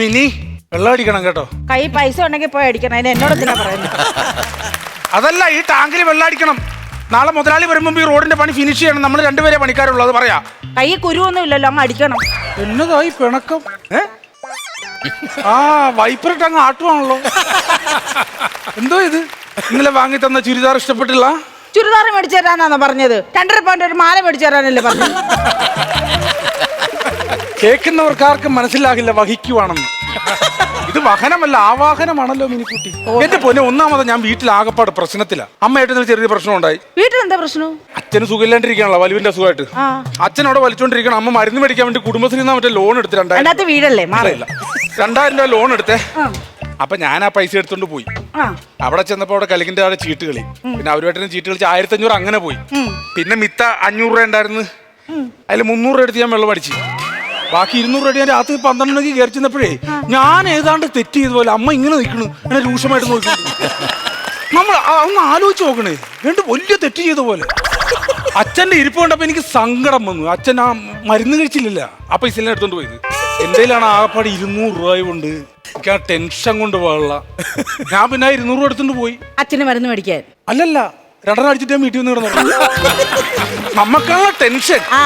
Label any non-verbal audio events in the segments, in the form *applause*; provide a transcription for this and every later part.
Mini വെള്ളം അടിക്കണം കേട്ടോ. കൈ പൈസ ഉണ്ടെങ്കിൽ പോയി അടിക്കണം. അതിന് എന്നോട് എന്തിനാ പറയുന്നത് അതല്ല ഈ ടാങ്കിൽ വെള്ളം അടിക്കണം. നാളെ മുതലാളി വരുമ്പോ ഈ റോഡിന്റെ പണി ഫിനിഷ് ചെയ്യണം. നമ്മൾ രണ്ടുപേരെ പണിക്കാരുള്ളൂ അത് പറയാ. കൈ കുരുവൊന്നും ഇല്ലല്ലോ അങ്ങ് അടിക്കണം. എന്നതായി പിണക്കം? ഏ? ആ വൈപ്പറിട്ട് അങ്ങ് ആട്ടുവാണല്ലോ. എന്തോ ഇത്? ഇന്നലെ വാങ്ങി തന്ന ചുരിദാർ ഇഷ്ടപ്പെട്ടില്ല? ചുരിദാർ മേടിച്ചു തരാനാണോ പറഞ്ഞത്? രണ്ടര പോയിന്റ് ഒരു മാല മേടിച്ചു തരാനല്ലേ പറഞ്ഞത്? കേൾക്കുന്നവർക്ക് ആർക്കും മനസ്സിലാകില്ല വഹിക്കുവാണെന്ന്. ഇത് വഹനമല്ല ആവാഹനമാണല്ലോ മിനിക്കുട്ടി. എന്റെ പൊന്നെ ഒന്നാമത് ഞാൻ വീട്ടിൽ ആകപ്പാട് പ്രശ്നത്തില അമ്മയായിട്ട് ചെറിയ പ്രശ്നം ഉണ്ടായി വീട്ടിൽ എന്താ പ്രശ്നം? അച്ഛന് സുഖമില്ലാണ്ടിരിക്കണല്ലോ വലുവിന്റെ അസുഖമായിട്ട്. അച്ഛൻ അവിടെ വലിച്ചോണ്ടിരിക്കണം അമ്മ മരുന്ന് മേടിക്കാൻ വേണ്ടി കുടുംബശ്രീ മറ്റേ ലോൺ എടുത്ത് രണ്ടായിരം വീടല്ലേ മാറില്ല രണ്ടായിരം രൂപ ലോൺ എടുത്തേ. അപ്പൊ ഞാൻ ആ പൈസ എടുത്തോണ്ട് പോയി. അവിടെ ചെന്നപ്പോ അവിടെ കലിങ്ങിന്റെ അവിടെ ചീട്ട് കളി. പിന്നെ അവരുമായിട്ട് ചീട്ട് കളിച്ച് ആയിരത്തി അഞ്ഞൂറ് അങ്ങനെ പോയി. പിന്നെ മിത്ത അഞ്ഞൂറ് രൂപ ഉണ്ടായിരുന്നു. അതിൽ മുന്നൂറ് രൂപ എടുത്ത് ഞാൻ വെള്ളം അടിച്ചു. ബാക്കി ഇരുന്നൂറ് രൂപ ഞാൻ രാത്രി പന്ത്രണ്ട് മണിക്ക് കയറി ചെന്നപ്പോഴേ ഞാൻ ഏതാണ്ട് തെറ്റ് ചെയ്ത പോലെ അമ്മ ഇങ്ങനെ നിൽക്കണു. എന്നെ രൂക്ഷമായിട്ട് നോക്കി നമ്മൾ ഒന്ന് ആലോചിച്ച് നോക്കണേ. രണ്ട് വലിയ തെറ്റ് ചെയ്ത പോലെ. അച്ഛന്റെ ഇരിപ്പ് കണ്ടപ്പോ എനിക്ക് സങ്കടം വന്നു. അച്ഛൻ ആ മരുന്ന് കഴിച്ചില്ലല്ല. ആ പൈസ എടുത്തോണ്ട് പോയത്. എന്തേലാണ് ആകപ്പാട് ഇരുന്നൂറ് രൂപ കൊണ്ട് എനിക്ക് ആ ടെൻഷൻ കൊണ്ട് പോകാനുള്ള. ഞാൻ പിന്നെ ഇരുന്നൂറ് രൂപ എടുത്തോണ്ട് പോയി. അച്ഛന് മരുന്ന് മേടിക്കാൻ. അല്ലല്ല. രണ്ടെണ്ണം അടിച്ചിട്ട് ഞാൻ വീട്ടിൽ നിന്ന് കിടന്നു. ടെൻഷൻ ആ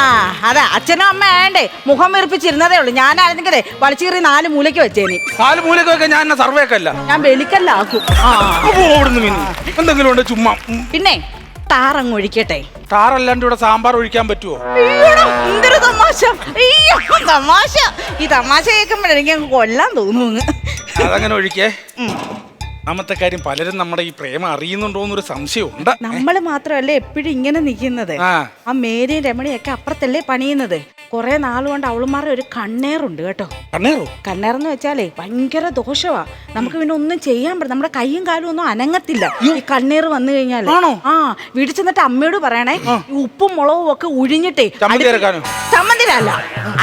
അതെ. അച്ഛനും അമ്മ ആയണ്ടേ മുഖം വീർപ്പിച്ചിരുന്നതേ ഉള്ളൂ. ഞാനായിരുന്നെങ്കിലേ വലിച്ചീറി നാല് മൂലയ്ക്ക് വെച്ചേനി. നാല് മൂലക്കൊക്കെ ഞാൻ എന്നെ സർവേ ഒക്കെ അല്ല? ഞാൻ വെളിക്കല്ലാക്കും ആ. അപ്പോ ഓടുന്നു മീൻ എന്തെങ്കിലും ഉണ്ട് ചുമ്മാ? ഉം. പിന്നെ താറങ്ങ് ഒഴിക്കട്ടെ. താറല്ലാണ്ട് ഇവിടെ സാമ്പാർ ഒഴിക്കാൻ പറ്റുമോ അയ്യോടാ, എന്തൊരു തമാശ. അയ്യോ തമാശ. ഈ തമാശ കേൾക്കുമ്പോഴെനിക്ക് അങ്ങ് കൊല്ലാൻ തോന്നുന്നു. അതങ്ങനെ ഒഴിക്കേ? ഒന്നാമത്തെ കാര്യം പലരും നമ്മുടെ ഈ പ്രേമം അറിയുന്നുണ്ടോ എന്നൊരു സംശയമുണ്ട്. നമ്മൾ മാത്രമല്ലേ എപ്പോഴും ഇങ്ങനെ നിൽക്കുന്നത്? ആ. ആ മേരിയും രമണിയൊക്കെ അപ്പുറത്തല്ലേ പണിയുന്നത്? കുറെ നാളുകൊണ്ട് അവളുമാരുടെ ഒരു കണ്ണേറുണ്ട് കേട്ടോ. കണ്ണേറോ? കണ്ണേറെന്ന് വെച്ചാലേ ഭയങ്കര ദോഷമാ നമുക്ക് പിന്നെ ഒന്നും ചെയ്യാൻ പറ്റും നമ്മുടെ കൈയും കാലും ഒന്നും അനങ്ങത്തില്ല. ഈ കണ്ണീർ വന്നു കഴിഞ്ഞാൽ ആണോ? ആ വീട്ടിൽ ചെന്നിട്ട് അമ്മയോട് പറയണേ ഉപ്പും മുളകും ഒക്കെ ഉഴിഞ്ഞിട്ടേ? ചമ്മന്തിലല്ല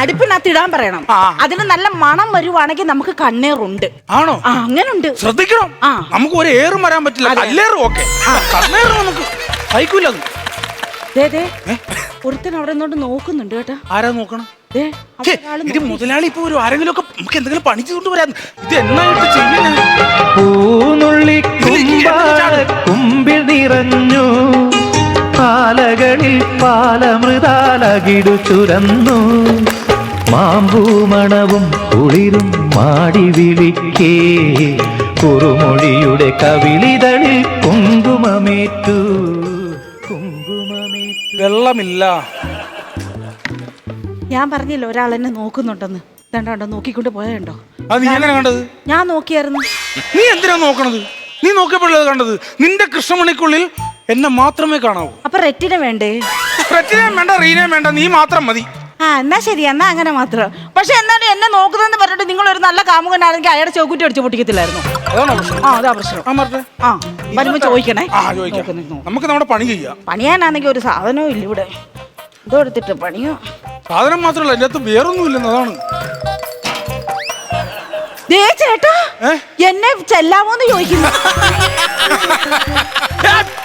അടുപ്പിനകത്ത് ഇടാൻ പറയണം. അതിന് നല്ല മണം വരുവാണെങ്കിൽ നമുക്ക് കണ്ണേറുണ്ട്. ആണോ? അങ്ങനുണ്ട്. ശ്രദ്ധിക്കണം. നമുക്ക് ഒരു ഏറും വരാൻ പറ്റില്ല. കല്ലേറും ഓക്കെ. കണ്ണേറും നമുക്ക് സഹിക്കൂല ഒരുത്തൻ അവിടെ നിന്നോണ്ട് നോക്കുന്നുണ്ട് കേട്ടാ. ആരാ നോക്കണം? ദേ അവിടെ ഒരാൾ ഇത് മുതലാളി ഇപ്പൊ ഒരു ആരെങ്കിലും ഒക്കെ നമുക്ക് എന്തെങ്കിലും പണി ചെയ്തുകൊണ്ട് വരാൻ ഇത് എന്നായിട്ട് ചെയ്യുന്നത് പൂനുള്ളിക്കുമ്പാള കുമ്പിൽ നിറഞ്ഞു. പാലകളിൽ പാലമൃതാലകിടു ചുരന്നു. മാമ്പൂമണവും കുളിരും മാടി വിളിക്കേ. കുറുമൊഴിയുടെ കവിളിതളിൽ കുങ്കുമമേറ്റു. വെള്ളമില്ല. ഞാൻ പറഞ്ഞില്ല ഒരാൾ എന്നെ നോക്കുന്നുണ്ടെന്ന്. കണ്ടോ നോക്കിക്കൊണ്ട് പോയതുണ്ടോ? അത് നീ എങ്ങനെ കണ്ടത്? ഞാൻ നോക്കിയായിരുന്നു. നീ എന്തിനാ നോക്കണത്? നീ നോക്കിയപ്പോഴത് കണ്ടത്? നിന്റെ കൃഷ്ണമണിക്കുള്ളിൽ എന്നെ മാത്രമേ കാണാവൂ. അപ്പൊ റെറ്റിനെ വേണ്ടേ? റെറ്റിനെ വേണ്ട റീനെ വേണ്ട നീ മാത്രം മതി. ആ എന്നാ ശരി എന്നാ അങ്ങനെ മാത്രം. പക്ഷെ എന്നാലും എന്നെ നോക്കുന്നതെന്ന് പറഞ്ഞിട്ട് നിങ്ങൾ ഒരു നല്ല കാമുകനാണെങ്കിൽ അയാളുടെ ചോക്കുറ്റി അടിച്ചു പൊട്ടിക്കത്തില്ലായിരുന്നു? അതാണ് ആ അതാ പ്രശ്നം. ആ. വരുമ്പോ ചോദിക്കണേ. ആ ചോദിക്കാം. നോക്കുന്നു, നോക്കുന്നു. നമുക്ക് നമ്മുടെ പണി ചെയ്യാം. പണിയാനാണെങ്കിൽ ഒരു സാധനവും ഇല്ല ഇവിടെ. ഇതോ എടുത്തിട്ട് പണിയോ? സാധനം മാത്രമല്ല എന്റെ അടുത്ത് വേറൊന്നും ഇല്ലെന്ന് അതാണ്. ദേ ചേട്ടാ ഏ? എന്നെ ചെല്ലാമോന്ന് ചോദിക്കുന്നു. *laughs*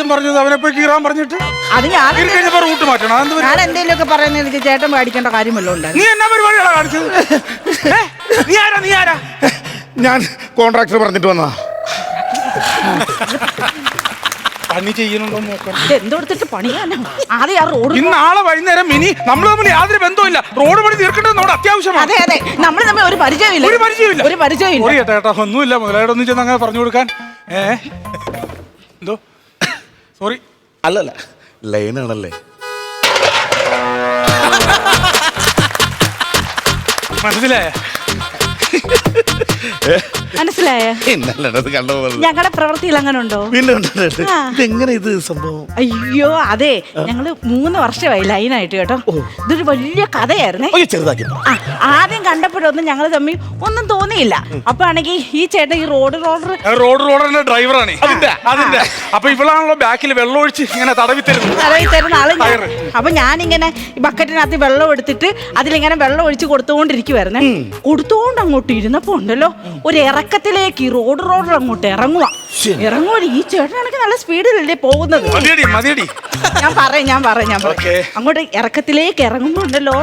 ആദ്യം പറഞ്ഞത് അവനെ പോയി കീറാൻ പറഞ്ഞിട്ട്? അത് ഞാൻ കീറി കഴിഞ്ഞപ്പോ റൂട്ട് മാറ്റണം. അതെന്ത്? ഞാൻ എന്തെങ്കിലും ഒക്കെ പറയുന്നത് എനിക്ക് ചേട്ടൻ പേടിക്കേണ്ട കാര്യമല്ലോ ഉണ്ടായിരുന്നു. നീ എന്നാ പരിപാടികളാ കാണിച്ചത്? *laughs* ഏ? നീ ആരാ? നീ ആരാ? ഞാൻ കോൺട്രാക്ടർ പറഞ്ഞിട്ട് വന്നതാ. പണി ചെയ്യുന്നുണ്ടോ നോക്കണം ഇത് എന്തെടുത്തിട്ട് പണിയാനോ ആദ്യം ആ റോഡ് ഇന്ന് നാളെ വൈകുന്നേരം മിനി നമ്മൾ തമ്മിൽ യാതൊരു ബന്ധമില്ല റോഡ് പണി തീർക്കേണ്ടത് നമ്മുടെ അത്യാവശ്യമാണ്. അതെ അതെ. നമ്മൾ തമ്മിൽ ഒരു പരിചയമില്ല ഒരു പരിചയമില്ല ഒരു പരിചയമില്ല ഒരു ചേട്ടാ ഒന്നുമില്ല മുതലായിട്ട് ഒന്നും ചെന്ന് അങ്ങനെ പറഞ്ഞു കൊടുക്കാൻ. ഏ? എന്തോ? സോറി. അല്ലല്ല ലൈനാണല്ലേ മനസ്സിലായ? മനസ്സിലായ? ഇന്നല്ലത് കണ്ടത് ഞങ്ങളുടെ പ്രവൃത്തിയിൽ അങ്ങനെ ഉണ്ടോ? വീണ്ടും കണ്ടിട്ടുണ്ട്. ഇതെങ്ങനെ ഇത് സംഭവം? അയ്യോ അതെ. ഞങ്ങൾ മൂന്ന് വർഷമായി ലൈനായിട്ട് കേട്ടോ. ഇതൊരു വലിയ കഥയായിരുന്നേ. ചെറുതാക്കി ആദ്യം കണ്ടപ്പോഴൊന്നും ഞങ്ങൾ തമ്മിൽ ഒന്നും തോന്നിയില്ല. അപ്പൊ ആണെങ്കിൽ ഈ ചേട്ടൻ ഈ റോഡ് റോഡർ റോഡ് റോഡറിന്റെ ഡ്രൈവറാണ്. അതിന്റെ അതിന്റെ. അപ്പൊ ഇവളാണല്ലോ ബാക്കിൽ വെള്ളം ഒഴിച്ച് ഇങ്ങനെ തടവി തരുന്നത് തലയിൽ തരുന്ന ആൾ. അപ്പൊ ഞാനിങ്ങനെ ഈ ബക്കറ്റിനകത്ത് വെള്ളം എടുത്തിട്ട് അതിലിങ്ങനെ വെള്ളം ഒഴിച്ച് കൊടുത്തുകൊണ്ടിരിക്കുവായിരുന്നേ കൊടുത്തുകൊണ്ട് അങ്ങോട്ട് ഇരുന്നപ്പോ ഉണ്ടല്ലോ. ഒരു ഇറക്കത്തിലേക്ക് ഈ റോഡ് റോഡ് അങ്ങോട്ട് ഇറങ്ങുക ഇറങ്ങുവാണ് ഈ ചേട്ടനാണെങ്കിൽ നല്ല സ്പീഡിലല്ലേ പോകുന്നത്? മതിയടി മതിയടി. ഞാൻ പറയാം ഞാൻ പറയാം ഞാൻ. പറയാം. അങ്ങോട്ട് ഇറക്കത്തിലേക്ക് ഇറങ്ങുന്നുണ്ടല്ലോ.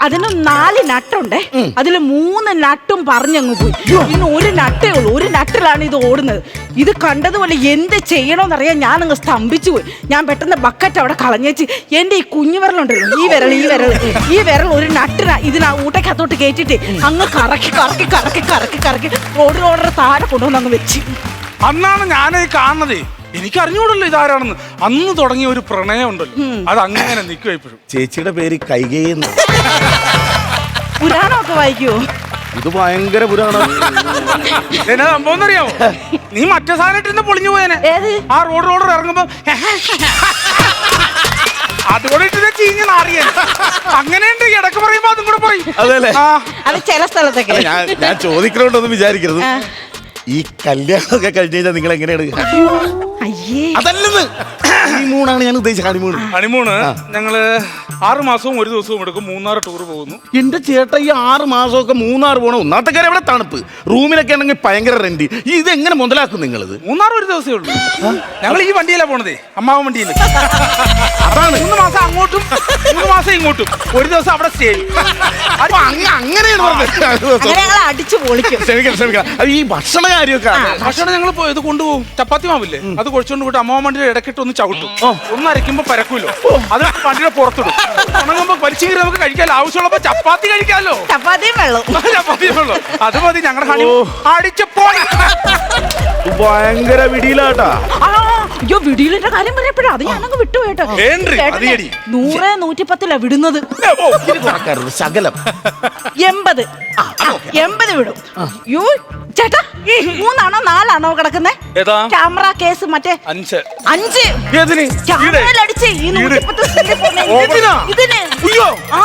അതിന് നാല് നട്ടുണ്ടേ. അതിൽ മൂന്ന് നട്ടും പറഞ്ഞങ്ങ് പോയി. ഇന്ന് ഒരു നട്ടേ ഉള്ളൂ. ഒരു നട്ടിലാണ് ഇത് ഓടുന്നത്. ഇത് കണ്ടതുപോലെ എന്ത് ചെയ്യണമെന്നറിയാൻ ഞാൻ അങ്ങ് സ്തംഭിച്ചു പോയി. ഞാൻ പെട്ടെന്ന് ബക്കറ്റ് അവിടെ കളഞ്ഞേച്ച് എന്റെ ഈ കുഞ്ഞു വിരലുണ്ടല്ലോ ഈ വിരൽ ഈ വിരൽ. ഈ വിരൽ ഒരു നട്ടിന ഇതിനാ ഊട്ടക്കകത്തോട്ട് കയറ്റിട്ട് അങ്ങ് കറക്കി കറക്കി കറക്കി കറക്കി കറക്കി റോഡ് റോഡറെ താഴെ കൊണ്ടുവന്ന് അങ്ങ് വെച്ച്. അന്നാണ് ഞാനത് കാണുന്നത്. എനിക്ക് അറിഞ്ഞൂടല്ലോ ഇതാരാണെന്ന്. അന്ന് തുടങ്ങിയ ഒരു പ്രണയം ഉണ്ടല്ലോ അത് അങ്ങനെ നിൽക്കുക ഇപ്പോഴും. ചേച്ചിയുടെ പേര് കൈകയെന്ന് പുരാണമൊക്കെ വായിക്കുവോ? ഇത് ഭയങ്കര പുരാണം. എന്നാ സംഭവം അറിയാമോ നീ മറ്റേ സാധനം ഇട്ടിരുന്ന് പൊളിഞ്ഞു പോയനെ. ഏത്? ആ റോഡ് റോഡ് ഇറങ്ങുമ്പോ അതുകൂടെ ഇട്ടിട്ട് ചീഞ്ഞ നാറിയ അങ്ങനെയുണ്ട് ഇടയ്ക്ക് പറയുമ്പോ അതും കൂടെ പറയും. അതെല്ലേ അത് ചില സ്ഥലത്തൊക്കെ. ഞാൻ ഞാൻ ചോദിക്കണോണ്ടൊന്നും വിചാരിക്കരുത്. ഈ കല്യാണമൊക്കെ കഴിഞ്ഞ് കഴിഞ്ഞാൽ നിങ്ങൾ എങ്ങനെയാണ് അയ്യേ. അതല്ലെന്ന് ഹണിമൂണാണ് ഞാൻ ഉദ്ദേശിച്ചത് ഹണിമൂൺ. ഹണിമൂണ് ഞങ്ങൾ ആറ് മാസവും ഒരു ദിവസവും എടുക്കും മൂന്നാർ ടൂർ പോകുന്നു. എന്റെ ചേട്ട ഈ ആറ് മാസമൊക്കെ മൂന്നാർ പോകണം ഒന്നാമത്തെ കാര്യം എവിടെ തണുപ്പ്? റൂമിലൊക്കെ ആണെങ്കിൽ ഭയങ്കര റെന്റ് ഇത് എങ്ങനെ മുതലാക്കും നിങ്ങളിത്? മൂന്നാർ ഒരു ദിവസമേ ഉള്ളൂ. ഞങ്ങൾ ഈ വണ്ടിയിലാ പോണതേ അമ്മാവൻ വണ്ടിയിൽ അതാണ്. മൂന്ന് മാസം അങ്ങോട്ടും മൂന്ന് മാസം ഇങ്ങോട്ടും. ഒരു ദിവസം അവിടെ സ്റ്റേ അപ്പൊ അങ്ങ- അങ്ങനെയാണ് പറഞ്ഞത്. അങ്ങനെ ഞങ്ങൾ അടിച്ചു പൊളിക്കും. ക്ഷമിക്കണം ക്ഷമിക്കണം. അത് ഈ ഭക്ഷണ കാര്യമൊക്കെ ഭക്ഷണം ഞങ്ങൾ ഇത് കൊണ്ടുപോകും. ചപ്പാത്തി മാവില്ലേ? അത് കുഴച്ചോണ്ട് പോയിട്ട് അമ്മ വണ്ടിയുടെ ഇടക്കിട്ട് ഒന്ന് ചവിട്ടും. ഒന്ന് അരയ്ക്കുമ്പോ പരക്കൂലോ. അത് വണ്ടിയുടെ പുറത്തിടും. ഉണങ്ങുമ്പോ വലിച്ചു നമുക്ക് കഴിക്കാൻ ആവശ്യമുള്ളപ്പോ ചപ്പാത്തി കഴിക്കാമല്ലോ ചപ്പാത്തിയും വെള്ളവും *laughs* ചപ്പാത്തി ഉള്ളൂ അത് മതി ഞങ്ങളുടെ ഹണി ഭയങ്കര വിടിയിലാട്ടാ. അയ്യോ വിടിയിലിന്റെ കാര്യം പറയപ്പോഴാ അത് ഞാനങ്ങ് വിട്ടു കേട്ടോ. നൂറ് നൂറ്റിപ്പത്തിലാ വിടുന്നത്. ശകലം. എൺപത്. എൺപത് വിടും. യോ ചേട്ടാ മൂന്നാണോ നാലാണോ കിടക്കുന്നേ? ഏതാ? ക്യാമറ കേസ് മറ്റേ അഞ്ച്. അഞ്ച്. ക്യാമറയിലടിച്ച് ഈ നൂറ്റിപ്പത്ത് ഇതിനാ? ആ.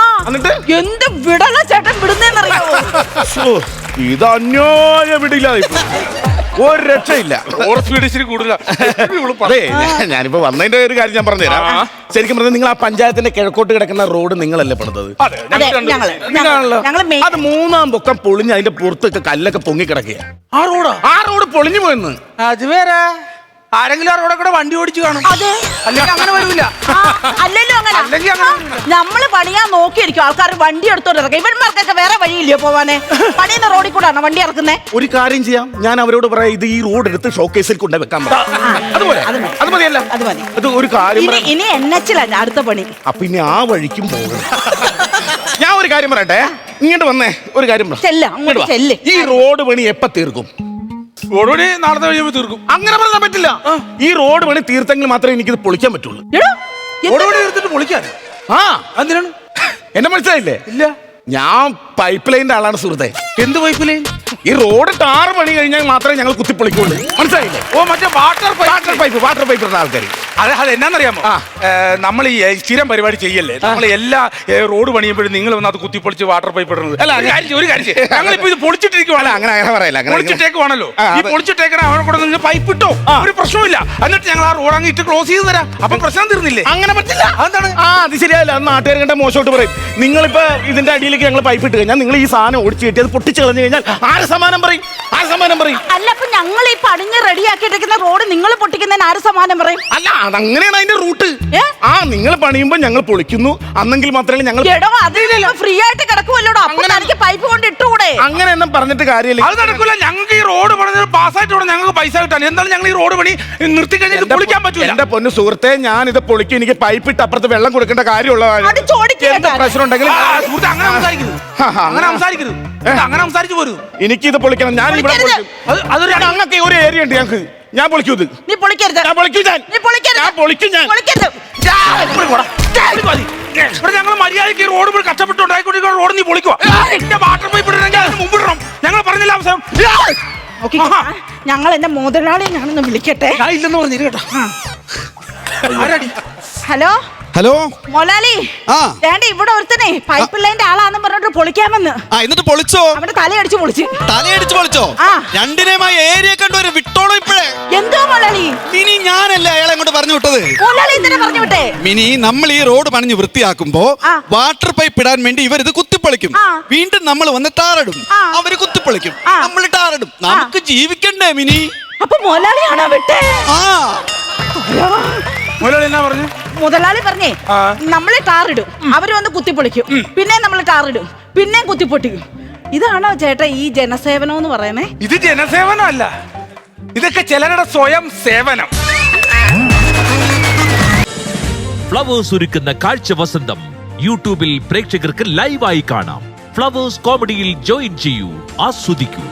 എന്ത് വിടല ചേട്ടൻ വിടുന്നേന്നറിയാവോ ശ്ശോ, ഇത് അന്യായ വിടില്ല ഒരു രക്ഷയില്ല. അതെ ഞാൻ- ഞാനിപ്പോ വന്നതിന്റെ ഒരു കാര്യം ഞാൻ പറഞ്ഞുതരാം. തരാം ശരിക്കും പറഞ്ഞാൽ നിങ്ങൾ ആ പഞ്ചായത്തിന്റെ കിഴക്കോട്ട് കിടക്കുന്ന റോഡ് നിങ്ങളല്ലേ പണിതത്? അതെ മൂന്നാം പൊക്കം പൊളിഞ്ഞ് അതിന്റെ പുറത്തൊക്കെ കല്ലൊക്കെ പൊങ്ങി കിടക്കുക ആ റോഡ്? ആ റോഡ് പൊളിഞ്ഞു പോയെന്ന്. അത് വേറെ. ആരെങ്കിലും ആ കൂടെ വണ്ടി ഓടിച്ചു കാണും. അതെ. അല്ലെങ്കിൽ അങ്ങനെ വരൂല. ആ, അല്ലല്ലോ അങ്ങനെ. അല്ലെങ്കിൽ അങ്ങനെ നമ്മൾ പണിയാൻ നോക്കിയിരിക്കും. ആൾക്കാർ വണ്ടി എടുത്തോണ്ട് ഇറക്കാം ഇവന്മാർക്കൊക്കെ വേറെ വഴിയില്ലയോ പോവാനെ? പണിയുന്ന റോഡിൽ കൂടാണോ വണ്ടി ഇറക്കുന്നേ? ഒരു കാര്യം ചെയ്യാം. ഞാൻ അവരോട് പറയാം ഇത് ഈ റോഡ് എടുത്ത് ഷോക്കേസിൽ കൊണ്ടു വെക്കാൻ അതുപോലെ അത് മതി. അത് മതിയല്ല. അത് മതി. അത് ഒരു കാര്യം ഇനി പറയാം. ഇനി എൻ എച്ചിലാണ് അടുത്ത പണി. അപ്പൊ ഇനി ആ വഴിക്കും പോകും ഞാൻ ഒരു കാര്യം പറയട്ടെ? ഇങ്ങോട്ട് വന്നേ ഒരു കാര്യം പറ. ചെല്ല്, അങ്ങോട്ട് ഇങ്ങോട്ട് വാ. ചെല്ല്. ഈ റോഡ് പണി എപ്പ തീർക്കും? റോഡ് നാളത്തെ കഴിയുമ്പോ തീർക്കും. അങ്ങനെ പറഞ്ഞാൽ പറ്റില്ല. ഈ റോഡ് പണി തീർത്തെങ്കിൽ മാത്രമേ എനിക്കിത് പൊളിക്കാൻ പറ്റുള്ളൂ. റോഡ് പണി എടുത്തിട്ട് പൊളിക്കാൻ? ആ. എന്തിനാണ് എന്നെ മനസ്സിലായില്ലേ? ഇല്ല. ഞാൻ പൈപ്പ് ലൈനിന്റെ ആളാണ് സുഹൃത്തെ. എന്ത് പൈപ്പ് ലൈൻ ഈ റോഡ് ടാറ് പണി കഴിഞ്ഞാൽ മാത്രമേ ഞങ്ങൾ കുത്തിപ്പൊളിക്കുള്ളൂ. മനസ്സിലായില്ലേ? ഓ മറ്റേ water water pipe water pipe ഇടുന്ന ആൾക്കാർ അത് അത് എന്നാന്നറിയാമോ. നമ്മൾ ഈ സ്ഥിരം പരിപാടി ചെയ്യല്ലേ? നമ്മൾ എല്ലാ റോഡ് പണിയുമ്പോഴും നിങ്ങൾ വന്ന് അത് കുത്തിപ്പൊളിച്ച് വാട്ടർ പൈപ്പ് ഇടുന്നത്. അല്ല, ഒരു കാര്യം ഒരു. *laughs* ഞങ്ങളിപ്പോ ഇത് പൊളിച്ചിട്ടിരിക്കുവാണ് അങ്ങനെ അങ്ങനെ പറയല്ല അങ്ങനെ പൊളിച്ചിട്ടേക്കുവാണല്ലോ. ഈ പൊളിച്ചിട്ടേക്കണ അവിടെ കൂടെ നിങ്ങൾ പൈപ്പ് ഇട്ടോ? ഒരു പ്രശ്നമില്ല എന്നിട്ട് ഞങ്ങൾ ആ റോഡ് അങ്ങ് ഇട്ട് ക്ലോസ് ചെയ്ത് തരാം. അപ്പൊ പ്രശ്നം തീർന്നില്ലേ? അങ്ങനെ പറ്റില്ല. അതാണ് ആ അത് ശരിയല്ല നാട്ടുകാർ കണ്ട മോശമായിട്ട് പറയും. നിങ്ങളിപ്പോ ഇതിന്റെ അടിയിലേക്ക് ഞങ്ങൾ പൈപ്പ് ഇട്ട് കഴിഞ്ഞാൽ നിങ്ങൾ ഈ സാധനം ഓടിച്ചു കിട്ടി അത് പൊട്ടിച്ച് കളഞ്ഞു കഴിഞ്ഞാൽ ആര് സമാനം പറയും? ആര് സമാനം പറയും? അല്ല അപ്പൊ ഞങ്ങൾ ഈ പണിഞ്ഞ് റെഡിയാക്കിയിട്ടിരിക്കുന്ന റോഡ് നിങ്ങൾ പൊട്ടിക്കുന്നതിന് ആര് സമാനം പറയും? അല്ല അതങ്ങനെയാണ് അതിന്റെ റൂട്ട് ഏ? ആ നിങ്ങൾ പണിയുമ്പോൾ ഞങ്ങൾ പൊളിക്കുന്നു. അന്നെങ്കിൽ മാത്രമേ ഞങ്ങൾ എടോ അതിലല്ലോ ഫ്രീ ആയിട്ട് കിടക്കുമല്ലോടോ അപ്പൊ തനിക്ക് പൈപ്പ് കൊണ്ട് ഇട്ടുകൂടെ അങ്ങനെ ഒന്നും പറഞ്ഞിട്ട് കാര്യമില്ല. അത് നടക്കില്ല ഞങ്ങൾക്ക് ഈ റോഡ് പണി പാസ്സായിട്ട് വേണം ഞങ്ങൾക്ക് പൈസ കിട്ടാൻ. എന്താണ് ഞങ്ങൾ ഈ റോഡ് പണി നിർത്തി കഴിഞ്ഞാൽ എന്റെ പൊളിക്കാൻ പൊ- പറ്റൂല. എന്റെ പൊന്ന് സുഹൃത്തെ ഞാൻ ഇത് പൊളിക്കും. എനിക്ക് പൈപ്പ് ഇട്ട് അപ്പുറത്ത് വെള്ളം കൊടുക്കേണ്ട കാര്യമുള്ളതാണ്. കാര്യം. അത് ചോദിക്കുക എന്ത് പ്രശ്നം ഉണ്ടെങ്കിൽ ആ, സുഹൃത്തേ, അങ്ങനെ സംസാരിക്കരുത്. അങ്ങനെ സംസാരിക്കരുത്. അങ്ങനെ സംസാരിച്ചു പോരൂ. എനിക്ക് ഇത് പൊളിക്കണം. ഞാൻ ഇവിടെ പൊളിക്കരുത്. പൊളിക്കും. അത് അതൊരു ഞങ്ങൾക്ക് ഒരു ഏരിയ ഉണ്ട് ഞങ്ങൾക്ക് ഞാൻ പൊളിക്കും ഇത്. നീ പൊളിക്കരുത്. ഞാൻ പൊളിക്കും ഞാൻ. നീ പൊളിക്കരുത്. ഞാൻ പൊളിക്കും ഞാൻ. പൊളിക്കരുത്. ഇവിടെ ഞങ്ങൾ മര്യാദയ്ക്ക് ഈ റോഡ് പോയി കഷ്ടപ്പെട്ടുണ്ടായിക്കൊണ്ടിരിക്കുന്ന റോഡ് നീ പൊളിക്കുക എന്റെ വാട്ടർ പൈപ്പ് ഇടണമെങ്കിൽ അതിന് മുമ്പ് ഇടണം. ഞങ്ങൾ പറഞ്ഞില്ല അവസരം ഓക്കേ, ഞങ്ങൾ എന്റെ മുതലാളിയെ ഞാനൊന്ന് വിളിക്കട്ടെ. ഞാൻ ഇല്ലെന്ന് പറഞ്ഞില്ല കേട്ടോ ഹലോ? ഹലോ? മൊലാലി ആ. വേണ്ട ഇവിടെ ഒരുത്തനെ. പൈപ്പ് ലൈന്റെ ആളാന്ന് പറഞ്ഞിട്ട് പൊളിക്കാമെന്ന്. ആ എന്നിട്ട് പൊളിച്ചോ? അവന്റെ തലയടിച്ച് പൊളിച്ച്. തലയടിച്ച് പൊളിച്ചോ? ആ. രണ്ടിനെയുമായി ഏരിയ കണ്ടു ഒരു വിട്ടോളൂ ഇപ്പോഴേ. എന്തോ മൊലാലി? ഇനി ഞാനല്ല അയാളെ അങ്ങോട്ട് പറഞ്ഞു വിട്ടത്? മൊലാലി ഇതിനെ പറഞ്ഞു വിട്ടേ. മിനി നമ്മൾ ഈ റോഡ് പണിഞ്ഞു വൃത്തിയാക്കുമ്പോ ആ. വാട്ടർ പൈപ്പ് ഇടാൻ വേണ്ടി ഇവർ ഇത് കുത്തിപ്പൊളിക്കും. ആ. വീണ്ടും നമ്മൾ വന്ന് ടാറിടും. ആ. അവർ കുത്തിപ്പൊളിക്കും. ആ. നമ്മൾ ടാറിടും. നമുക്ക് ജീവിക്കണ്ടേ മിനി? അപ്പൊ മൊലാലിയാണോ വിട്ടേ? ആ. മുതലാളി എന്നാ പറഞ്ഞു? മുതലാളി പറഞ്ഞേ ആ. നമ്മൾ ടാറിടും അവർ വന്ന് കുത്തിപ്പൊളിക്കും. പിന്നെ നമ്മൾ ടാറിടും പിന്നെയും കുത്തിപ്പൊട്ടിക്കും. ഇതാണോ ചേട്ടാ ഈ ജനസേവനം എന്ന് പറയുന്നേ? ഇത് ജനസേവനം അല്ല ഇതൊക്കെ ചിലരുടെ സ്വയം സേവനം. ഫ്ലവേഴ്സ് ഒരുക്കുന്ന കാഴ്ച വസന്തം യൂട്യൂബിൽ പ്രേക്ഷകർക്ക് ലൈവായി കാണാം. ഫ്ലവേഴ്സ് കോമഡിയിൽ ജോയിൻ ചെയ്യൂ ആസ്വദിക്കൂ.